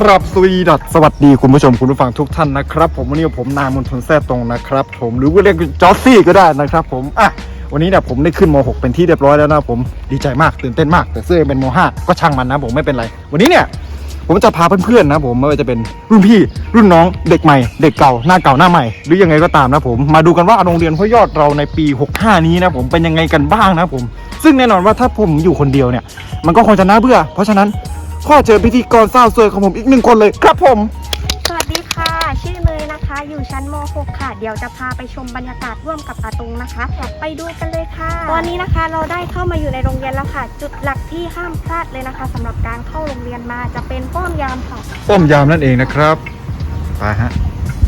ครับสวีดัสสวัสดีคุณผู้ชมคุณผู้ฟังทุกท่านนะครับ ผมวันนี้ผมนายมนทนแท้ตรงนะครับ ผมหรือว่าเรียกจอสซี่ก็ได้นะครับ ผมอะวันนี้เนี่ยผมได้ขึ้นม .6 เป็นที่เรียบร้อยแล้วนะผมดีใจมากตื่นเต้นมาก แต่เสื้อยังเป็นม .5 ก็ช่างมันนะผมไม่เป็นไร วันนี้เนี่ยผมจะพาเพื่อนๆนะผมไม่ว่าจะเป็นรุ่นพี่รุ่นน้องเด็กใหม่ เด็กเก่าหน้าเก่าหน้าใหม่ หรือยังไงก็ตามนะผมมาดูกันว่าโรงเรียนพ่อยอดเราในปี 65 นี้นะผมเป็นยังไงกันบ้างนะผม ซึ่งแน่นอนว่าถ้าผมอยู่คนเดียวเนี่ย มันก็คงจะน่าเบื่อ เพราะฉะนั้น ข้อเจอพิธีกรเศร้าเซอร์ของผมอีกหนึ่งคนเลยครับผม สวัสดีค่ะ ชื่อเนยนะคะ อยู่ชั้นม .6 ค่ะ เดี๋ยวจะพาไปชมบรรยากาศร่วมกับอาตุงนะคะ ไปดูกันเลยค่ะ ตอนนี้นะคะเราได้เข้ามาอยู่ในโรงเรียนแล้วค่ะ จุดหลักที่ห้ามพลาดเลยนะคะสำหรับการเข้าโรงเรียนมาจะเป็นป้อมยามค่ะ ป้อมยามนั่นเองนะครับไปฮะ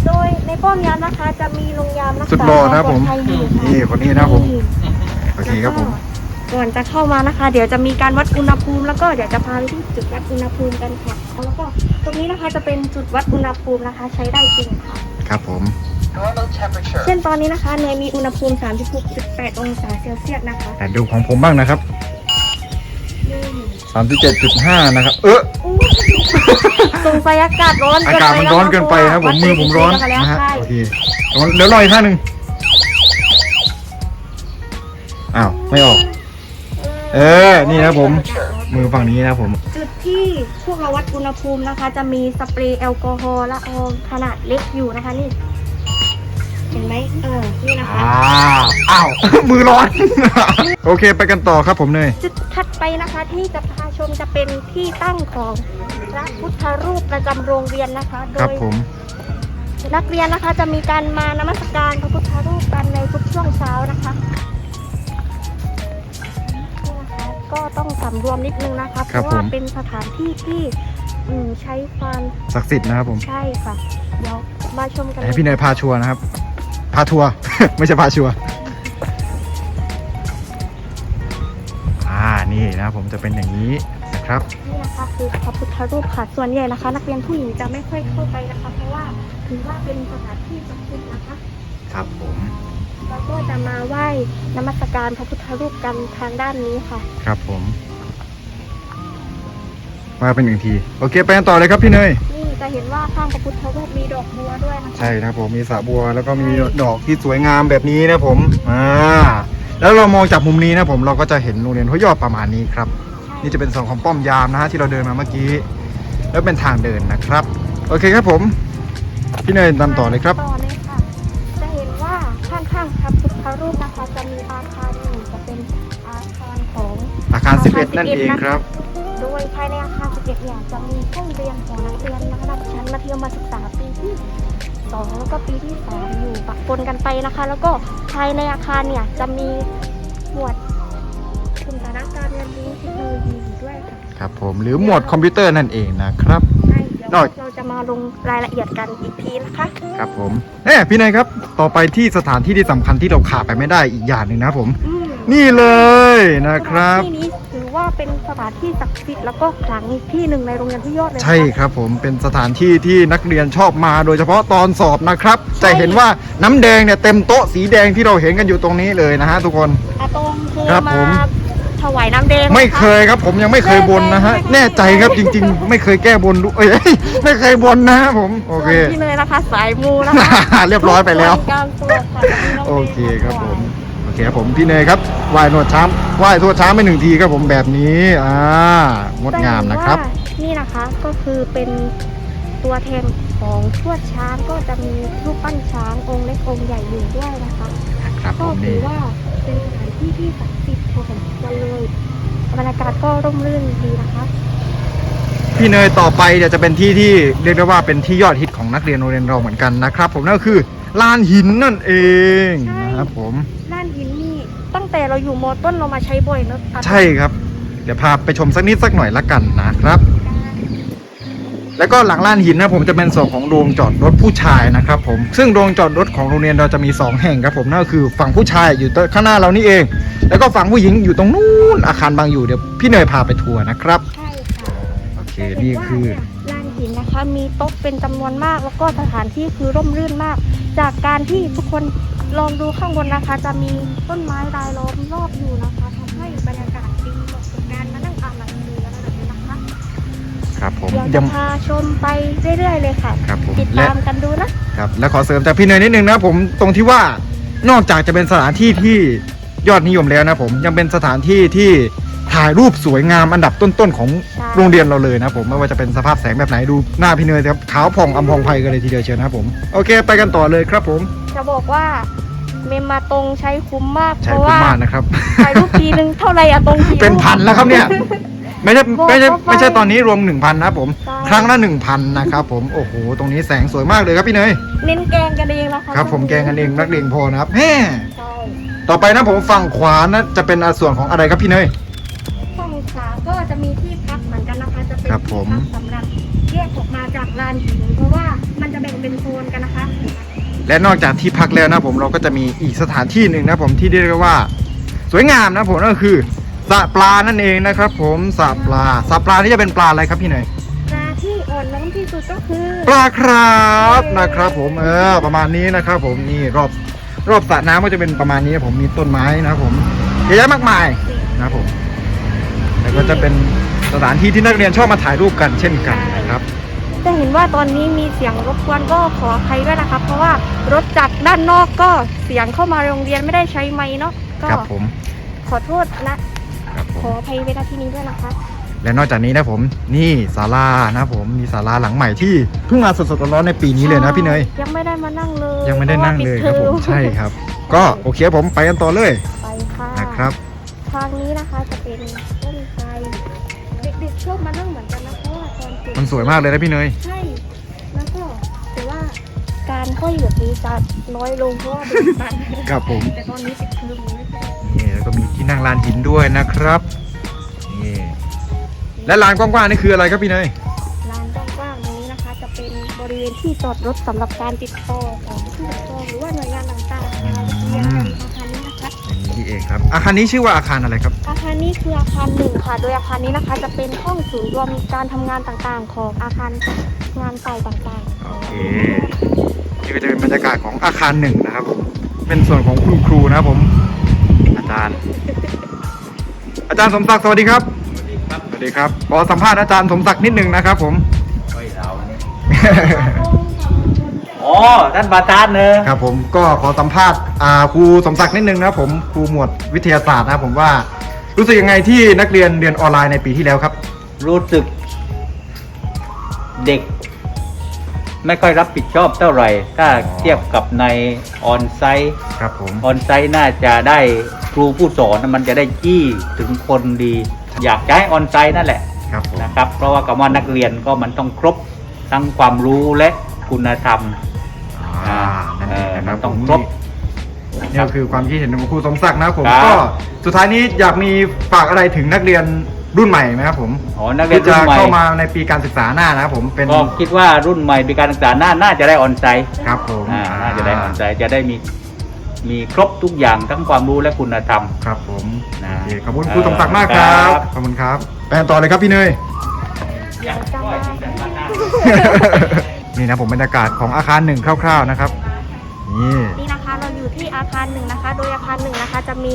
โดยในป้อมยามนะคะ จะมีโรงยามรักสุดษาหล่อนะครับผมวามปลอดภัยอยู่ค่ะนี่คนนี้นะครับผม โอเคครับผมก่ อนจะเข้ามานะคะ เดี๋ยวจะมีการวัดอุณหภูมิ แล้วก็เดี๋ยวจะพาไปที่จุดวัดอุณหภูมิกันค่ะ แล้วก็ตรงนี้นะคะจะเป็นจุดวัดอุณหภูมินะคะ ใช้ได้จริงค่ะ ครับผม เช่นตอนนี้นะคะเนยมีอุณหภูมิ 36.8 องศาเซลเซียสนะคะแต่ดูของผมบ้างนะครับ 37.5 นะครับ เอออู้สงสัยอากาศร้อนอาเกินกาศไปมันแล้วร้อนเกินไปครับผมมือผมร้อนวัดนะฮะใช่โอเคเดี๋ยวรออีกท่าหนึ่งอ้าว ไม่ออก เออ นี่นะครับผม มือฝั่งนี้นะครับผม จุดที่พวกเราวัดอุณหภูมินะคะ จะมีสเปรย์แอลกอฮอล์ละอองขนาดเล็กอยู่นะคะนี่ เห็นไหมเออ นี่นะคะ อ้าวอ้าว มือร้อน โอเค ไปกันต่อครับผมเนย จุดถัดไปนะคะที่จะพาชมจะเป็นที่ตั้งของพระพุทธรูปประจำโรงเรียนนะคะ โดครับยผม นักเรียนนะคะจะมีการมานมัสการพระพุทธรูปกันในทุกช่วงเช้านะคะ ก็ต้องสำรวมนิดนึงนะคะเพครับราะว่าผม เป็นสถานที่ที่อืมใช้ความศักดิ์สิทธิ์นะครับผมใช่ค่ะเดี๋ยวมาชมกันให้พี่เนยพาชัวร์นะครับ พาทัวร์ ไม่ใช่พาชัวร์อ่านี่นะครับผมจะเป็นอย่างนี้นะครับ นี่นะคะคือพระพุทธรูปค่ะส่วนใหญ่นะคะ นักเรียนผู้หญิงจะไม่ค่อยเข้าไปนะคะ เพราะว่าถือว่าเป็นสถานที่ศักดิ์สิทธิ์นะคะ ครับผมเรา ก็จะมาไหว้นมัสการพระพุทธรูปกันทางด้านนี้ค่ะ ครับผม มาเป็นหนึ่งที โอเค ไปกันต่อเลยครับพี่เนย นี่จะเห็นว่าข้างพระพุทธรูปมีดอกบัวด้วยนะคะใช่นะครับผมมีสระบัวแล้วก็มีดอกที่สวยงามแบบนี้นะผมอ่าแล้วเรามองจากมุมนี้นะผมเราก็จะเห็นโรงเรียนห้วยยอดประมาณนี้ครับ นี่จะเป็นส่วนของป้อมยามนะฮะที่เราเดินมาเมื่อกี้ แล้วเป็นทางเดินนะครับ โอเคครับผม พี่เนยนำต่อเลยครับ ต่อ องอาคาร 11 นั่นเองครับ โดยภายในอาคาร 11 เนี่ยจะมีห้องเรียนของนักเรียนระดับชั้นมัธยมศึกษาปีที่2แล้วก็ปีที่ 3 อยู่ปะปนกันไปนะคะ แล้วก็ภายในอาคารเนี่ยจะมีหมวดกลุ่มสาระการเรียนรู้เทคโนโลยีอยู่ด้วยค่ะครับผมหรือหมวดคอมพิวเตอร์นั่นเองนะครับ ใช่เดี๋ยวนอก เราจะมาลงรายละเอียดกันอีกทีนะคะครับผมเน่พี่เนยครับ ต่อไปที่สถานที่ที่สำคัญที่เราขาดไปไม่ได้อีกอย่างหนึ่งนะครับผม อืม นี่เลยนะครับ ที่นี้ถือว่าเป็นสถานที่ศักดิ์สิทธิ์แล้วก็ขลังอีกที่หนึ่งในโรงเรียนที่ยอดเลยนะคะใช่ครับผมเป็นสถานที่ที่นักเรียนชอบมาโดยเฉพาะตอนสอบนะครับใช่จะเห็นว่าน้ำแดงเนี่ยเต็มโต๊ะสีแดงที่เราเห็นกันอยู่ตรงนี้เลยนะฮะทุกคน อาตงเคยครับมาผมถวายน้ำแดงหไม่ะเคยครับผมยังไม่เคยบนนะฮะแน่แน่ใจใจครับไหมจริง ๆ ไม่เคยแก้บนด้วยเอ้ยไม่เคยบนนะฮะผมโอเค ส่วนพี่เนยนะคะสายมูนะคะ เรียบร้อยไปแล้วกลางตัวค่ะจะมีน้ำแดงโอเคครับผมโอ เคครับผมพี่เนยครับไหว้หนวดช้างไหว้ทวดช้างไปหนึ่งทีครับผมแบบนี้อ่างดงามนะครับ แต่ว่านี่นะคะก็คือเป็นตัวแทนของทวดช้างก็จะมีรูปปั้นช้างองค์เล็กองค์ใหญ่อยู่ด้วยนะคะ ครับผก็มถืนี่อว่าเป็นสถานที่ที่ศักดิ์สิทธิ์พอสมควรเลยบรรยากาศก็ร่มรื่นดีนะคะ พี่เนยต่อไปเดี๋ยวจะเป็นที่ที่เรียกได้ว่าเป็นที่ยอดฮิตของนักเรียนโรงเรียนเราเหมือนกันนะครับ ผมนั่นก็คือลานหินนั่นเองใช่ นะครับผมด้านหินนี่ตั้ง แต่เราอยู่มต้นเรามาใช้บ่อยเนอะอาใช่ครับ เดี๋ยวพาไปชมสักนิดสักหน่อยละกันนะครับ แล้วก็หลังลานหินนะผมจะเป็นส่วนของโรงจอดรถผู้ชายนะครับผมซึ่งโรงจอดรถของโรงเรียนเราจะมี 2 แห่งครับผมนั่นก็คือฝั่งผู้ชายอยู่ข้างหน้าเรานี่เอง แล้วก็ฝั่งผู้หญิงอยู่ตรงนู้นอาคารบางอยู่เดี๋ยวพี่เนยพาไปทัวร์นะครับใช่ค่ะโอเคนี่คือ ลานหินนะคะ มีโต๊ะเป็นจำนวนมาก แล้วก็สถานที่คือร่มรื่นมาก จากการที่ทุกคน ลองดูข้างบนนะคะ จะมีต้นไม้รายล้อมรอบอยู่นะคะทำให้บรรยากาศดีเหมาะกับการมานั่งอ่านหนังสืออะไรแบบนี้นะคะคครับผมเดี๋ยวยัจะงพาชมไปเรื่อยๆเลยค่ะครับผมติดและตามกันดูนะครับและขอเสริมจากพี่เนยนิดนึงนะผมตรงที่ว่านอกจากจะเป็นสถานที่ที่ยอดนิยมแล้วนะผมยังเป็นสถานที่ที่ถ่ายรูปสวยงามอันดับต้นๆของใช่โรงเรียนเราเลยนะผมไม่ว่าจะเป็นสภาพแสงแบบไหนดูหน้าพี่เนยครับขาวผ่องอำพองไพกันเลยทีเดียวเชียวนะครับผมโอเค ไปกันต่อเลยครับผม จะบอกว่าเมมมาตรงใช้คุ้มมากใช่เพราะคุ้มว่ามากนะครับ ถ่ายรูปทีนึงเท่าไหร่อะตรงทีเป็นพันแล้วครับเนี่ย ไม่ใช่บอกไม่ใช่เข้าไปไม่ใช่ตอนนี้รวม1,000นะครับผม ใช่ ครั้งละ1,000นะครับผมโอ้โหตรงนี้แสงสวยมากเลยครับพี่เนยเน้นแกงกันเองนะคะครับ ผมแกงกันเองนักเลงพอนะครับแฮ่ใช่ต่อไปนะผมฝั่งขวานะจะเป็นส่วนของอะไรครับพี่เนยฝั่งขวาก็จะมีที่พักเหมือนกันนะคะ จะเป็นครับที่ผมพักสำหรับแยกออกมาจากลานหินเพราะว่ามันจะแบ่งเป็นโซนกันนะคะ และนอกจากที่พักแล้วนะผมเราก็จะมีอีกสถานที่หนึ่งนะผมที่เรียกว่า สวยงามนะผมนั่นก็คือสระปลานั่นเองนะครับ ผมสระปลาสระปลานี่จะเป็นปลาอะไรครับพี่เนยปลาที่อ่อนน้อมที่สุดก็คือปลาครับนะครับ ผมเออประมาณนี้นะครับ ผมนี่รอบรอบสระน้ำก็จะเป็นประมาณนี้ผมมีต้นไม้นะครับผมเยอะแยะมากมายนะครับผมแล้วก็จะเป็นสถานที่ที่นักเรียนชอบมาถ่ายรูปกันเช่นกันนะครับ จะเห็นว่าตอนนี้มีเสียงรบกวนก็ขออภัยด้วยนะคะเพราะว่ารถจากด้านนอกก็เสียงเข้ามาโรงเรียนไม่ได้ใช้ไม้เนาะก็ครับผมขอโทษนะครับผขอมอภัยเวลาที่นี้ด้วยนะคะ และนอกจากนี้นะผมนี่ศาลานะผมมีศาลาหลังใหม่ที่เพิ่งมาสดๆร้อนๆในปีนี้เลยนะพี่เนยยังไม่ได้มานั่งเลยยังไม่ได้นั่งเลยครับผมพาะว่าปิดเทอใช่ครับ ก็โอเคผมไปกันต่อเลยไปค่ะนะครับทางนี้นะคะจะเป็นต้นไทรเด็กๆชอบมานั่งเหมือน มันสวยมากเลยนะพี่เนย ใช่ แล้วก็แต่ว่าการห้อยแบบนี้จะน้อยลงเพราะว่าเป็นสันครับผม แต่ตอนนี้ติดเทอมอยู่ไม่ใช่นี่แล้วก็มีที่นั่งลานหินด้วยนะครับ นี่ และลานกว้างๆนี่คืออะไรครับพี่เนย ลานกว้างๆตรงนี้นะคะ จะเป็นบริเวณที่จอดรถสำหรับการติดต่อของผู้ ครับ อาคารนี้ชื่อว่าอาคารอะไรครับ อาคารนี้คืออาคารหนึ่งค่ะ โดยอาคารนี้นะคะจะเป็นห้องศูนย์รวมการทำงานต่างๆ ของอาคารงานฝ่ายต่างๆโอเคนี่ก็จะเป็นบรรยากาศของอาคารหนึ่งนะครับผมเป็นส่วนของคุณครูนะครับผม อาจารย์ อาจารย์สมศักดิ์สวัสดีครับ สวัสดีครับ ขอสัมภาษณ์อาจารย์สมศักดิ์นิดนึงนะครับผม อ๋อท่านประธานเนอะครับผมก็ขอสัมภาษณ์อ่าครูสมศักดิ์นิดนึงนะครับผมครูหมวดวิทยาศาสตร์นะครับผมว่ารู้สึกยังไงที่นักเรียนเรียนออนไลน์ในปีที่แล้วครับ รู้สึก เด็ก ไม่ค่อยรับผิดชอบเท่าไหร่ ถ้าอ๋อ เทียบกับในออนไซต์ครับผมออนไซต์น่าจะได้ครูผู้สอนน่ะมันจะได้จี้ถึงคนดี อยากจะให้ออนไซต์นั่นแหละ ครับผมนะครับเพราะว่าคำว่านักเรียนก็มันต้องครบทั้งความรู้และคุณธรรมอ่า นั่นเองนะคมัรับนต้องผมครบ นี่ก็คือความคิดเห็นของครูสมศักดิ์นะครับผมครับ ก็สุดท้ายนี้อยากมีฝากอะไรถึงนักเรียนรุ่นใหม่ไหมครับผมอ๋อนักเรียที่นจะรุ่นใหม่เข้ามาในปีการศึกษาหน้านะครับผมเป็นก็คิดว่ารุ่นใหม่ปีการศึกษาหน้าน่าจะได้ออนไซต์ครับผมอ่าน่าจะได้ออนไซต์จะได้มีมีครบทุกอย่างทั้งความรู้และคุณธรรม ครับผมนะโอเคขอบคุณครูสมศักดิ์มากครับครับ ขอบคุณครับไปกันต่อเลยครับพี่เนยเดี๋ยวจะมานี่นะผมบรรยากาศของอาคารหนึ่งคร่าว ๆนะครับ นี่นี่นะคะเราอยู่ที่อาคารหนึ่งนะคะ โดยอาคารหนึ่งนะคะจะมี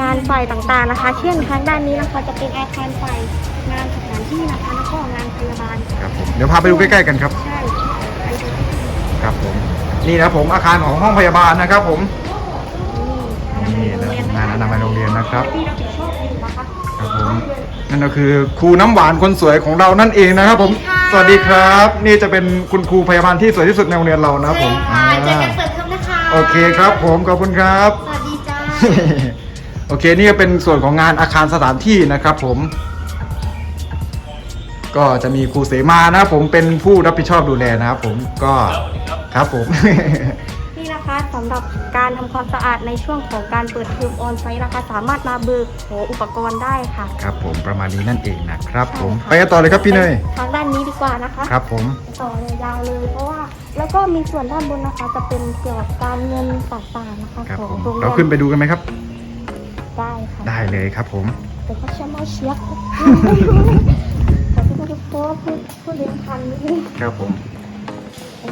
งานฝ่ายต่างๆนะคะ เช่นทางด้านนี้นะคะจะเป็นอาคารฝ่ายงานสถานที่นะคะแล้วก็งานพยาบาลครับผมเดี๋ยวพาไปดูใกล้ๆกันครับ ใช่ไปดูครับผม นี่นะครับผมอาคารของห้องพยาบาลนะครับ ผม นี่นี่นะงานอนามัยโรงเรียนนะครับ ที่รับผิดชอบอยู่นะคะครับผม นั่นก็คือครูน้ำหวานคนสวยของเรานั่นเองนะครับผม สวัสดีครับ นี่จะเป็นคุณครูพยาบาลที่สวยที่สุดในโรงเรียนเรานะครับผมค่ะเจอกันอ่าเปิดเทอมนะคะโอเคครับ ผมขอบคุณครับ สวัสดีจ้าโอเคนี่ก็เป็นส่วนของงานอาคารสถานที่นะครับผม ก็จะมีครูเสมานะครับผมเป็นผู้รับผิดชอบดูแลนะครับผมก็ครับผม นี่นะคะสำหรับการทำความสะอาดในช่วงของการเปิดเทอมออนไซต์นะคะ สามารถมาเบิกขออุปกรณ์ได้ค่ะ ครับผมประมาณนี้นั่นเองนะครับ ผมใช่ค่ะไปกันต่อเลยครับพี่เนยทางด้านนี้ดีกว่านะคะครับผมต่อเลยยาวเลยเพราะว่าแล้วก็มีส่วนด้านบนนะคะ จะเป็นเกี่ยวกับการเงินต่างๆนะคะครับของผมโรงเรียนเราขึ้นไปดูกันไหมครับ ได้ค่ะได้เลยครับผมแต่ก็จะมาเชียร์แต่ที่ก็จะโพสพูดพูดเรียนทันนิดนึงครับผม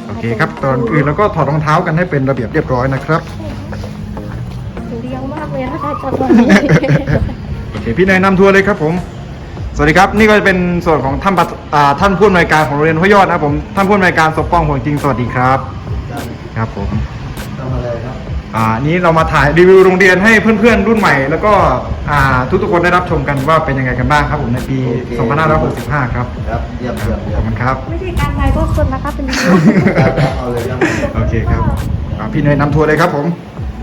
โอเคครับตอนอื่นเราก็ถอดรองเท้ากันให้เป็นระเบียบเรียบร้อยนะครับเรียงมากเลยนะคะจังหวะนี้โอเคพี่เนยนำทัวร์เลยครับผม สวัสดีครับ นี่ก็จะเป็นส่วนของท่านประอ่าท่านผู้อำนวยการของโรงเรียนห้วยยอดนะครับผมท่านผู้อำนวยการสมปองหัวจริงสวัสดีครับ ครับผม อ่านี้เรามาถ่ายรีวิวโรงเรียนให้เพื่อนๆ รุ่นใหม่ แล้วก็อ่าทุกๆคนได้รับชมกันว่าเป็นยังไงกันบ้างครับผมในปี โอเค 2565 ครับครับเยี่ยมเยี่ยมเยี่ขยอบมคุณครับ ไม่ใช่การถ่ายทอดสดนะคะเป็นวิดีโอเอาเลยครับโอเคครับอ่าพี่เนยนำทัวร์เลยครับผม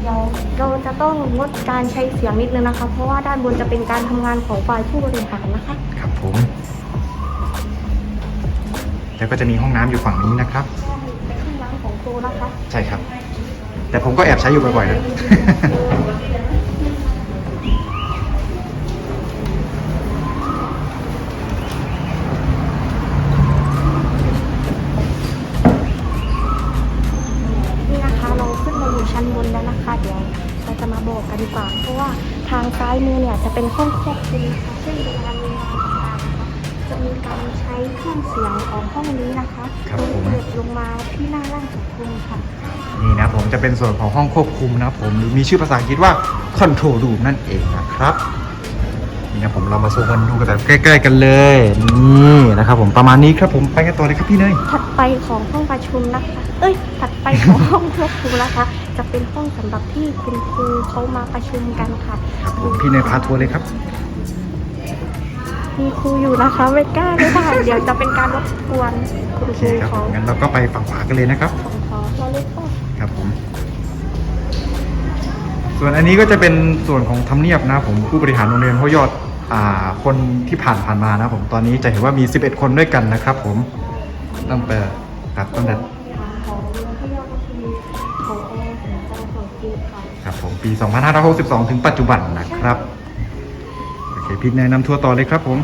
เดี๋ยวเราจะต้องงดการใช้เสียงนิดนึงนะคะ เพราะว่าด้านบนจะเป็นการทำงานของฝ่ายผู้บริหารนะคะ ครับผม แล้วก็จะมีห้องน้ำอยู่ฝั่งนี้นะครับ เป็นห้องน้ำของครูนะคะ ใช่ครับ แต่ผมก็แอบใช้อยู่บ่อยๆนะ นี่นะคะเราขึ้นมาอยู่ชั้นบนแล้วนะคะ เดี๋ยวเราจะมาบอกกันดีกว่า เพราะว่าทางซ้ายมือเนี่ยจะเป็นห้องควบคุมค่ะเช่นเวลามีงานต่างๆนะคะจะมีการใช้เครื่องเสียงของห้องนี้นะคะครับโดยผม เปิดลงมาที่หน้าล่างของคุณค่ะ นี่นะผมจะเป็นส่วนของห้องควบคุมนะครับผมหรือมีชื่อภาษาอังกฤษว่า Control Room นั่นเองนะครับนี่นะผมเรามาซูมกันดูกันแบบใกล้ ๆ กันเลยนี่นะครับผมประมาณนี้ครับผมไปกันต่อเลยครับพี่เนยถัดไปของห้องประชุมนะคะ เอ้ย ถัดไปของห้องควบคุมนะคะ จะเป็นห้องสำหรับที่คุณครูเขามาประชุมกันค่ะครับผมพี่เนยพาทัวร์เลยครับมีครูอยู่นะคะไม่กล้าไม่ได้เดี๋ยวจะเป็นการรบกวนคุณโอคเครูครับผเขามงั้นเราก็ไปฝั่งขวากันเลยนะครับ ครับผม ส่วนอันนี้ก็จะเป็นส่วนของทำเนียบนะผมผู้บริหารโรงเรียนห้วยยอดอ่าคนที่ผ่านผ่านมานะผมตอนนี้จะเห็นว่ามี 11 คนด้วยกันนะครับ ผมตั้งแต่ครับตั้งแต่ของโรงพยาบาลก็คืองโอสำนักการของจีนค่ะครับผมปี 2562 ถึงปัจจุบันนะครับโอเคพี่แนะนำทัวร์ต่อเลยครับผม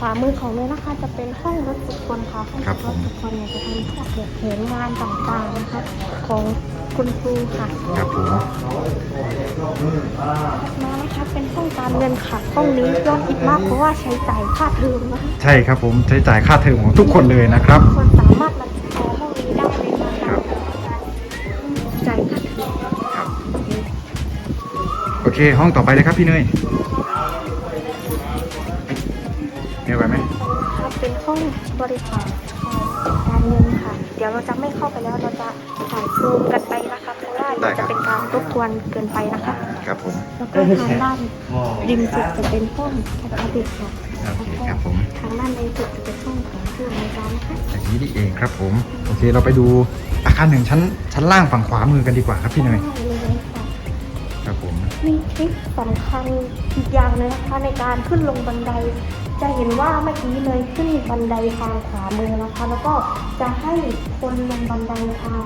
ขวามือของเลยนะคะจะเป็นห้องรถบุคคลค่ะห้องครับผมรถบุคคลเนี่ยจะทำพวกเหตุเห็นงานต่างๆนะคะของคุณครูค่ะครับผมมานะคะเป็นห้องการเงินค่ะห้องนี้ยอดฮิตมากเพราะว่าใช้จ่ายค่าเทอมนะคะใช่ครับผมใช้จ่ายค่าเทอมของทุกคนเลยนะครับคนสามารถมาใช้ห้องนี้ได้เลยนะครัคะบจ่ายค่าเทอมครับโอเค ห้องต่อไปเลยครับพี่เนย บริหารการเงินค่ะ เดี๋ยวเราจะไม่เข้าไปแล้วเราจะถ่ายซูมกันไปนะคะเพราะว่าเดี๋ยวจะเป็นการรบกวนเกินไปนะคะครับผมแล้วก็ทางด้านริมสุดจะเป็นห้องปกติค่ะโอเคครับผมทางด้านในสุดจะเป็นห้องของผู้อำนวยการนะคะอย่างนี้นี่เองครับผมโอเคเราไปดูอาคารหนึ่งชั้นชั้นล่างฝั่งขวามือกันดีกว่าครับพี่เนยได้เลยค่ะครับผมมีทริคสำคัญอีกอย่างหนึงนะคะในการขึ้นลงบันได จะเห็นว่าเมื่อกี้เลยขึ้นบันไดทางขวามือนะคะ แล้วก็จะให้คนลงบันไดทาง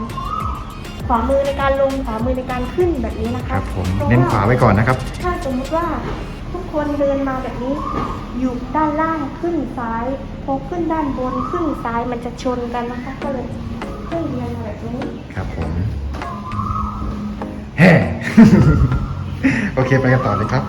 ขวามือในการลงขวามือในการขึ้นแบบนี้นะคคะรับผมเน้นขวาไว้ก่อนนะครับ ถ้าสมมุติว่าทุกคนเดินมาแบบนี้ อยู่ด้านล่างขึ้นซ้ายพอขึ้นด้านบนขึ้นซ้ายมันจะชนกันนะคะก็เลยให้เรียนแบบนี้ครับผมแฮ่โอเคไปกันต่อเลยครับ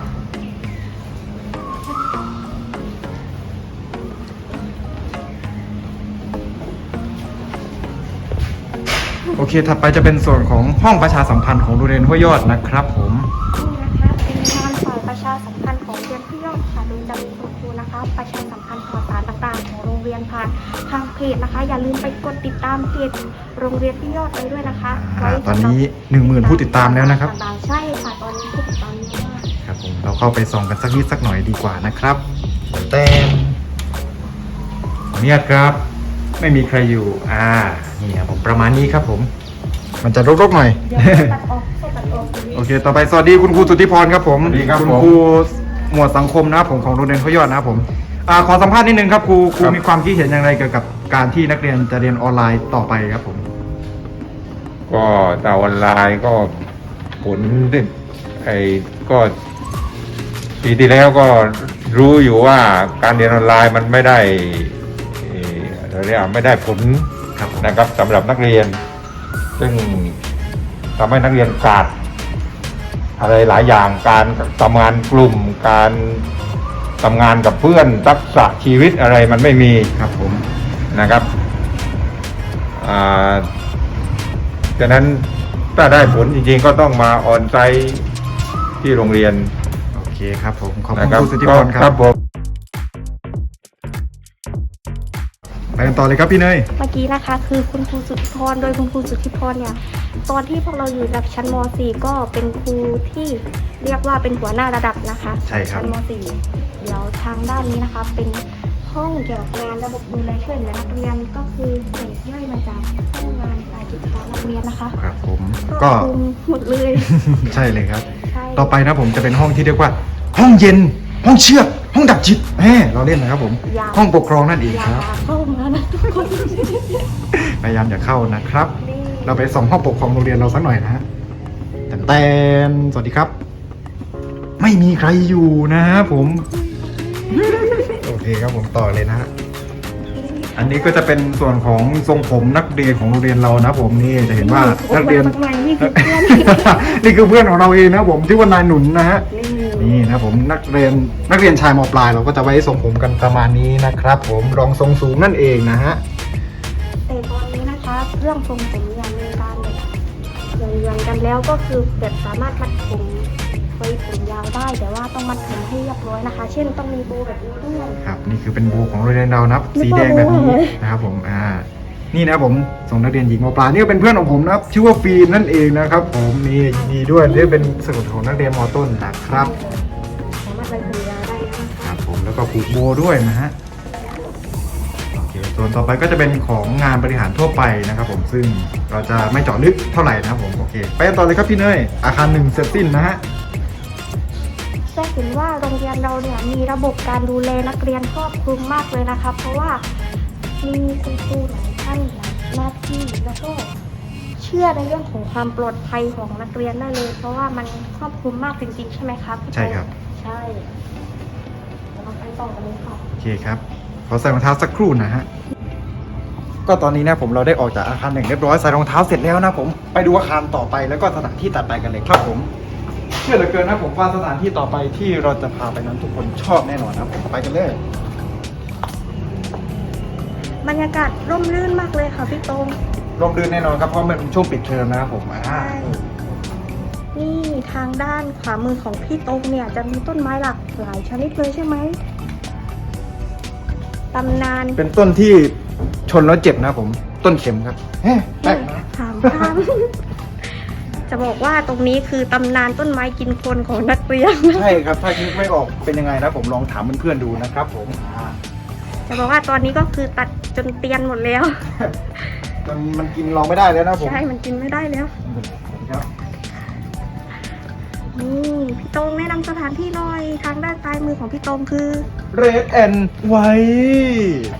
โอเค ถัดไปจะเป็นส่วนของห้องประชาสัมพันธ์ของโรงเรียนห้วยยอดนะครับผมนี่นะคะเป็นงานฝ่ายประชาสัมพันธ์ของเรียนพี่ยอดค่ะโดยจะมีคุณครูนะคะ ประชาสัมพันธ์ข่าวสารต่างๆ ของโรงเรียนผ่านทางเพจนะคะ อย่าลืมไปกดติดตามเพจโรงเรียนพี่ยอดไว้ด้วยนะคะอ่าไว้ตอนสำหรับนี้หนึ่งหมื่นผู้ติดตามแล้วนะครับ ต่างๆใช่ค่ะตอนนี้ผู้ติดตามเยอะมาก ครับผมเราเข้าไปส่องกันสักนิดสักหน่อยดีกว่านะครับแต่ขออนุญาตครับ ไม่มีใครอยู่ อ่า นี่ครับผมประมาณนี้ครับผม มันจะรกๆหน่อย เดี๋ยวเราตัดออกก็ตัดออกตรงนี้โอเค ต่อไปสวัสดีคุณครูสุทธิพรครับผมสวัสดีครับคุณผมครูหมวดสังคมนะครับผมของโรงเรียนเขายอดนะครับผมอ่าขอสัมภาษณ์นิดนึงครับครูครูครับ มีความคิดเห็นอย่างไรเกี่ยวกับการที่นักเรียนจะเรียนออนไลน์ต่อไปครับผม ก็ดาวออนไลน์ก็ผลที่ไอ้ก็ปีที่แล้วก็รู้อยู่ว่าการเรียนออนไลน์มันไม่ได้เอ่อเราเรียกว่าไม่ได้ผล ครับผมนะครับสำหรับนักเรียน ซึ่งทำให้นักเรียนขาด อะไรหลายอย่างการทำงานกลุ่มการทำงานกับเพื่อนทักษะชีวิตอะไรมันไม่มีครับผมนะครับอ่าฉะนั้นถ้าได้ผลจริงๆก็ต้องมาออนไซต์ที่โรงเรียน โอเคครับผม ขอบคุนะณครับครูสุทธิพรคครัรับบผม ไปกันต่อเลยครับพี่เนย เมื่อกี้นะคะ คือคุณครูสุทธิพร โดยคุณครูสุทธิพรเนี่ย ตอนที่พวกเราอยู่ระดับชั้นม .4 ก็เป็นครูที่เรียกว่าเป็นหัวหน้าระดับนะคะใช่ครับ ชั้นม .4 เดี๋ยวทางด้านนี้นะคะ เป็นห้องเกี่ยวกับงานระบบดูแลช่วยเหลือนักเรียนก็คือเศษย่อยมาจากห้องงานสายกิจการนักเรียนนะคะครับผมก็ก็คุมหมดเลย ใช่เลยครับ ใช่ ต่อไปนะผมจะเป็นห้องที่เรียกว่า ห้องเย็น ห้องเชือกห้องดับจิตแหมเราเล่นนะครับผมห้องปกครองนั่นเองอย่าครับ เข้ามานะทุกคนพยายามอย่าเข้านะครับนี่เราไปส่องห้องปกครองโรงเรียนเราสักหน่อยนะฮะแตนแตนสวัสดีครับ ไม่มีใครอยู่นะฮะผม โอเคครับผมต่อเลยนะฮะ อันนี้ก็จะเป็นส่วนของทรงผมนักเรียนของโรงเรียนเรานะผมนี่จะเห็นว่านักเรียนโอ้โหมากมายนี่คือเพื่อน นี่คือเพื่อนของเราเองนะผมชื่อว่านายหนุนนะฮะ นี่ นี่นะผมนักเรียนนักเรียนชายมปลายเราก็จะไว้ทรงผมกันประมาณนี้นะครับ ผมรองทรงสูงนั่นเองนะฮะแต่ตอนนี้นะคะเครื่องทรงผมเนี่ยมีการแบบเยือนๆกันแล้วก็คือแบบสามารถมัดผมไว้ผมยาวได้ แต่ว่าต้องมัดผมให้เรียบร้อยนะคะ เช่นต้องมีโบว์แบบนี้ด้วยครับนี่คือเป็นโบของโรงเรียนเรานะครับนึสีกแดว่างแบบนี้โบเลยนะครับผมอ่า นี่นะผมส่งนักเรียนหญิงมปลายนี่ก็เป็นเพื่อนของผมนะครับชื่อว่าฟิล์มนั่นเองนะครับ ผมนี่ยินดีด้วยนี่เป็นสมุดของนักเรียนมต้นนะครับสามารถไว้ผมยาได้นะคะครับผมแล้วก็ผูกโบด้วยนะฮะโอเคส่วนต่อไปก็จะเป็นของงานบริหารทั่วไปนะครับผมซึ่งเราจะไม่เจาะลึกเท่าไหร่นะครับผมโอเค ไปกันต่อเลยครับพี่เนยอาคารหนึ่งเสร็จสิ้นนะฮะจะเห็นว่าโรงเรียนเราเนี่ยมีระบบการดูแลนักเรียนครอบคลุมมากเลยนะคะ เพราะว่ามีคุณครูหลาย ท่านหลายหน้าที่แล้วก็เชื่อในเรื่องของความปลอดภัยของนักเรียนได้เลย เพราะว่ามันครอบคลุมมากจริงๆ ใช่ไหมครับพี่ใช่ครับ ใช่เดี๋ยวเราไปต่อกันเลยค่ะ โอเคครับ ขอใส่รองเท้าสักครู่นะฮะ ก็ตอนนี้นะผมเราได้ออกจากอาคารหนึ่งเรียบร้อยใส่รองเท้าเสร็จแล้วนะผมไปดูอาคารต่อไปแล้วก็สถานที่ตัดไปกันเลยครับผม เชื่อเหลือเกินนะผมว่าสถานที่ต่อไปที่เราจะพาไปนั้นทุกคนชอบแน่นอนนะผมไปกันเลย บรรยากาศร่มรื่นมากเลยค่ะพี่ตรงร่มรื่นแน่นอนครับเพราะมันเป็นช่วงปิดเทอมนะครับผมอ่าใช่นี่ทางด้านขวามือของพี่ตรงเนี่ยจะมีต้นไม้หลากหลายชนิดเลยใช่ไหมตำนานเป็นต้นที่ชนแล้วเจ็บนะผม ต้นเข็มครับเฮ้ยแปลกนะถามข้ามจะบอกว่าตรงนี้คือตำนานต้นไม้กินคนของนักเรียน ใช่ครับ ถ้าคิดไม่ออกเป็นยังไงนะผมลองถามเพื่อนๆดูนะครับผมอ่า จะบอกว่าตอนนี้ก็คือตัดจนเตียนหมดแล้ว มันมันกินเราไม่ได้แล้วนะผม ใช่มันกินไม่ได้แล้วครับนี่พี่ตรงแนะนำสถานที่หน่อยทางด้านซ้ายมือของพี่ตรงคือเรดแอนไว้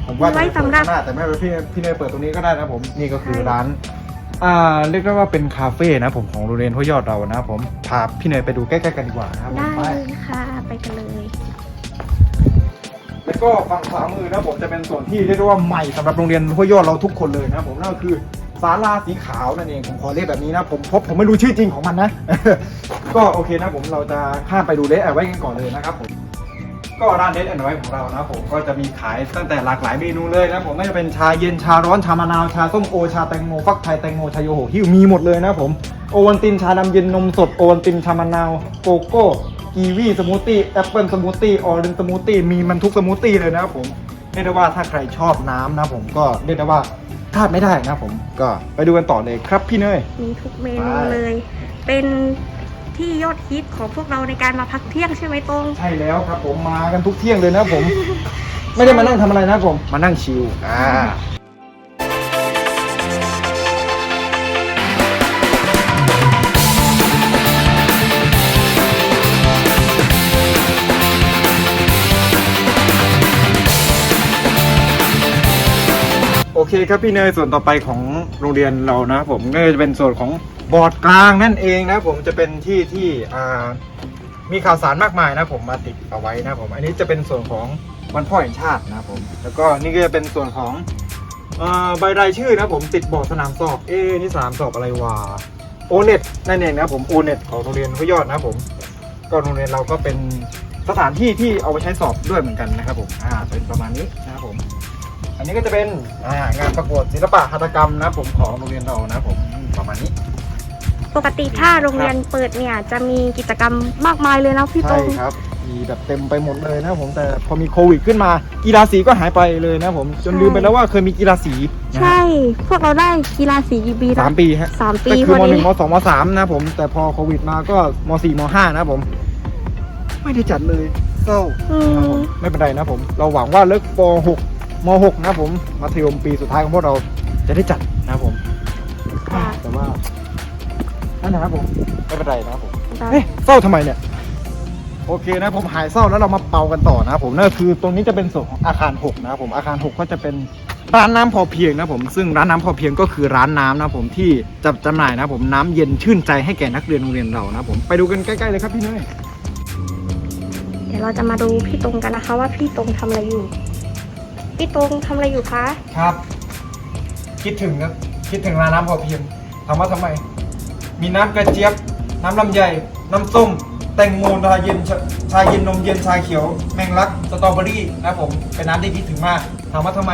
ผมว่าจะไว้สำหรับ เปิดข้างน้าแต่ไม่เป็นไรพี่พี่เนยเปิดตรงนี้ก็ได้นะผม นี่ก็คือร้าน อ่า เรียกได้ว่าเป็นคาเฟ่นะผมของโรงเรียนห้วยยอดเรานะผม พาพี่เนยไปดูใกล้ๆกันดีกว่านะครับผมได้ไป เลยค่ะ ไปกันเลย แล้วก็ฝั่งขวามือนะผมจะเป็นส่วนที่เรียกได้ว่าใหม่สำหรับโรงเรียนห้วยยอดเราทุกคนเลยนะผมนั่นก็คือศาลาสีขาวนั่นเองผมขอเรียกแบบนี้นะผมเพราะผมไม่รู้ชื่อจริงของมันนะ ก็โอเคนะผมเราจะข้ามไปดูเลสแอนไว้กันก่อนเลยนะครับผมก็ร้านเลสแอนไว้ของเรานะผมก็จะมีขายตั้งแต่หลากหลายเมนูเลยนะผมไม่ว่าจะเป็นชาเย็นชาร้อนชามะนาวชาส้มโอชาแตงโมฟักไทยแตงโมชาโยโหฮิวมีหมดเลยนะผมโอวันตินชาดำเย็นนมสดโอวันตินชามะนาวโกโก้ กีวีสมูทตี้แอปเปิลสมูทตี้ออเรนจ์สมูทตี้มีมันทุกสมูทตี้เลยนะครับผมเรียกได้ว่าถ้าใครชอบน้ำนะผมก็เรียกได้ว่าพลาดไม่ได้นะผมก็ไปดูกันต่อเลยครับพี่เนย มีทุกเมนูไป เลย เป็นที่ยอดฮิตของพวกเราในการมาพักเที่ยงใช่ไหมตรง ใช่แล้วครับผมมากันทุกเที่ยงเลยนะผม ไม่ได้มานั่งทำอะไรนะผมมานั่งชิลอ่า คครับพี่เนยส่วนต่อไปของโรงเรียนเรานะ ผมก็จะเป็นส่วนของบอร์ดกลางนั่นเองนะผมจะเป็นที่ที่อ่ามีข่าวสารมากมายนะผมมาติดเอาไว้นะผมอันนี้จะเป็นส่วนของวันพ่อแห่งชาตินะผมแล้วก็นี่ก็จะเป็นส่วนของอใบรายชื่อนะผมติดบอร์ดสนามสอบเอ๊นี่สนามสอบอะไรวะโอเน็ตนั่นเองนะผมโอเน็ตของโรงเรียนห้วยยอดนะผมก็โรงเรียนเราก็เป็นสถานที่ที่เอาไปใช้สอบด้วยเหมือนกันนะครับผมอ่าเป็นประมาณนี้นะครับผม อันนี้ก็จะเป็นอ่างานประกวดศิลปะหัตถกรรมนะผมของโรงเรียนเรานะผมอืมประมาณนี้ ปกติถ้าโรงเรียนเปิดเนี่ยจะมีกิจกรรมมากมายเลยนะพี่ตใช่รงครับ มีแบบเต็มไปหมดเลยนะครับผมแต่พอมีโควิดขึ้นมา กีฬาสีก็หายไปเลยนะครับผมจนลืมไปแล้วว่าเคยมีกีฬาสีนะฮะใช่ พวกเราได้กีฬาสีกี่ปีนะสามปีฮะสามปีก็คือพมอหดีนึ่งมสองมสามนะครับผมแต่พอโควิดมาก็มสี่มห้านะครับผม ไม่ได้จัดเลยเศร้า อืม ไม่เป็นไรนะครับผม เราหวังว่าเลิกปหก มหกนะครับผมมัธยมปีสุดท้ายของพวกเราจะได้จัดนะครับผม ค่ะ แต่ว่านั่นนะครับผมไม่เป็นไรนะครับผมได้เอ๊ะเศร้าทำไมเนี่ย โอเคนะผมหายเศร้าแล้วเรามาเป่ากันต่อนะครับผมนั่นก็คือตรงนี้จะเป็นส่วนของอาคาร6นะครับผมอาคาร6ก็จะเป็นร้านน้ำพอเพียงนะครับผมซึ่งร้านน้ำพอเพียงก็คือร้านน้ำนะครับผมที่จะจำหน่ายนะครับผมน้ำเย็นชื่นใจให้แก่นักเรียนโรงเรียนเรานะครับผมไปดูกันใกล้ๆเลยครับพี่เนย เดี๋ยวเราจะมาดูพี่ตรงกันนะคะว่าพี่ตรงทำอะไรอยู่ พี่ตรงทำอะไรอยู่คะครับ คิดถึงครับคิดถึงร้านน้ำพอเพียงถามว่าทำไม มีน้ำกระเจี๊ยบ น้ำลำไยน้ำส้ม แตงโมชาเย็นชาชาเย็นนมเย็นชาเขียว แมงลักสตรอเบอรี่นะครับผมเป็นน้ำที่คิดถึงมากถามว่าทำไม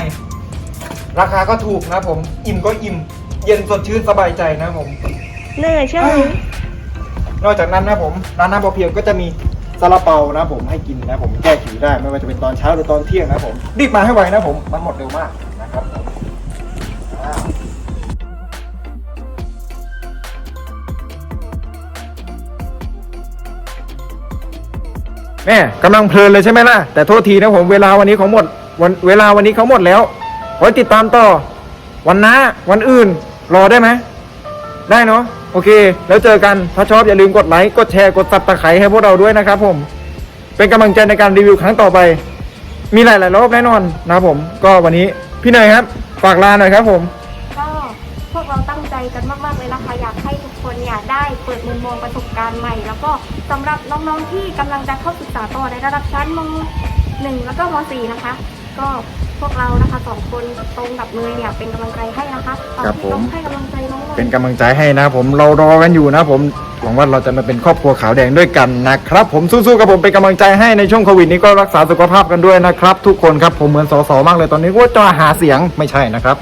ราคาก็ถูกนะครับผมอิ่มก็อิ่ม เย็นสดชื่นสบายใจนะครับผม เหนื่อยใช่ไหม นอกจากนั้นนะครับผมร้านน้ำพอเพียงก็จะมี ซาลาเปานะผมให้กินนะผมแก้หิวได้ไม่ว่าจะเป็นตอนเช้าหรือตอนเที่ยงนะผมรีบมาให้ไวนะผมมันหมดเร็วมากนะครับผมแม่กำลังเพลินเลยใช่ไหมล่ะ แต่โทษทีนะผมเวลาวันนี้เขาหมดวันเวลาวันนี้เขาหมดแล้วไว้ติดตามต่อ วันหน้าวันอื่นรอได้ไหมได้เนาะ โอเค แล้วเจอกัน ถ้าชอบอย่าลืมกดไลค์ กดแชร์ กดซับตะไคร้ให้พวกเราด้วยนะครับผม เป็นกำลังใจในการรีวิวครั้งต่อไป มีหลายๆรอบแน่นอนนะครับผม ก็วันนี้พี่เนยครับ ฝากลาหน่อยครับผม ก็พวกเราตั้งใจกันมาก ๆ เลยนะคะอยากให้ทุกคนเนี่ยได้เปิดมุมมองประสบการณ์ใหม่ แล้วก็สำหรับน้องๆที่กำลังจะเข้าศึกษาต่อในระดับชั้นมหนึ่งแล้วก็มสี่นะคะ ก็ พวกเรานะคะสองคนตรงกับเนยเนี่ยเป็นกำลังใจให้นะคะเอาครับที่ผม ต้องให้กำลังใจน้องๆ เป็นกำลังใจให้นะครับผมเรารอกันอยู่นะครับผมหวังว่าเราจะมาเป็นครอบครัวขาวแดงด้วยกันนะครับผมสู้ๆกับผมเป็นกำลังใจให้ในช่วงโควิดนี้ก็รักษาสุขภาพกันด้วยนะครับ ทุกคนครับผมเหมือนสสมากเลยตอนนี้ว่าจะหาเสียงไม่ใช่นะครับ